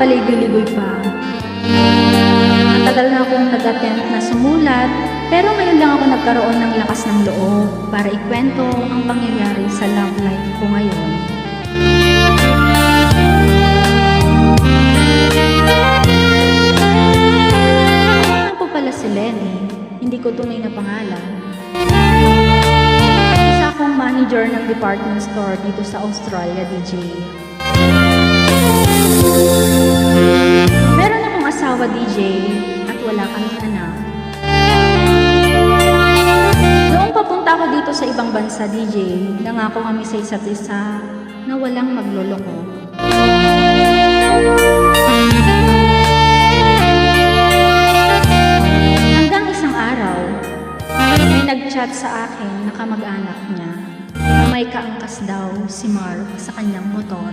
papaligoy-ligoy pa. Matagal na akong nag-attempt na sumulat, pero ngayon lang ako nagkaroon ng lakas ng loob para ikwento ang pangyayari sa love life ko ngayon. Nga po pala si Lenny, hindi ko tunay na pangalan. Manager ng department store dito sa Australia, DJ. Meron akong asawa, DJ, at wala kaming anak. Noong papunta ako dito sa ibang bansa, DJ, nangako kami sa isa't isa na walang magloloko. Hanggang isang araw, may nag-chat sa akin na kamag-anak niya may kaangkas daw si Mark sa kanyang motor.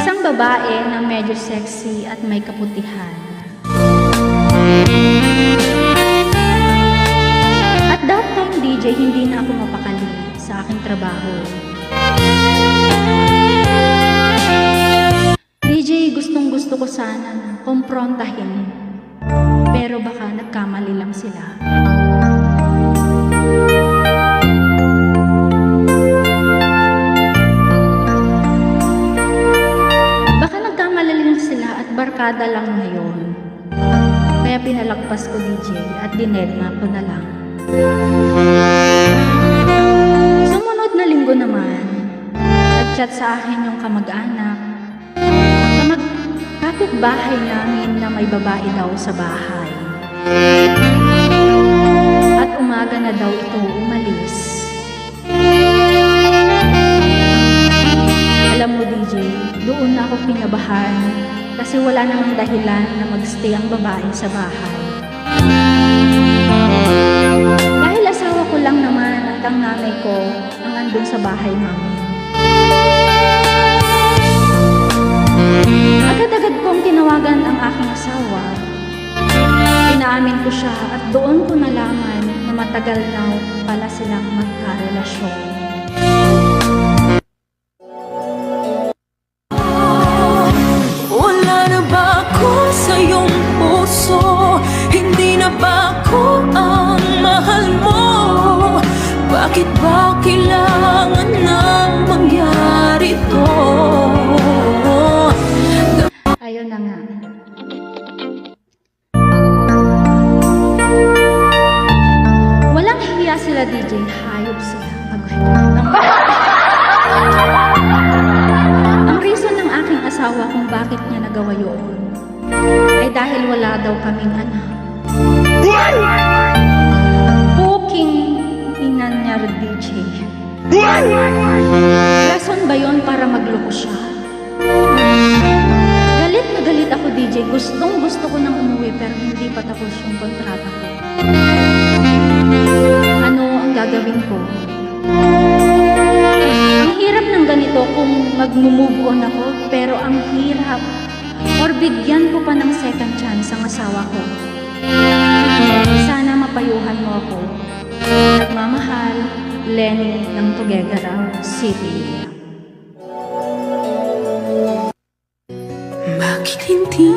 Isang babae na medyo sexy at may kaputihan. At that time, DJ, hindi na ako mapakali sa aking trabaho. DJ, gustong gusto ko sana na komprontahin. Pero baka nagkamali lang sila. Barkada lang ngayon. Kaya pinalagpas ko DJ at dinedma ko na lang. Sumunod na linggo naman, nag-chat sa akin yung kamag-anak na mag kapitbahay namin na may babae daw sa bahay. At umaga na daw ito umalis. Alam mo DJ, doon na ako kinabahan kasi wala namang dahilan na magstay ang babae sa bahay. Dahil asawa ko lang naman at ang nanay ko ang andun sa bahay namin. Agad-agad kong tinawagan ang aking asawa. Inaamin ko siya at doon ko nalaman na matagal na pala silang magkarelasyon. Bakit niya nagawa yun ay dahil wala daw kaming anak. Puking inan niya DJ. Rason ba yon para magloko siya? Galit na galit ako DJ. Gustong gusto ko nang umuwi pero hindi pa tapos yung kontrata ko. Ano ang gagawin ko? Mag-move on ako pero ang hirap or bigyan ko pa ng second chance ang asawa ko. Sana mapayuhan mo ako. Nagmamahal, Lenny ng Tuguegarao City. Bakit hindi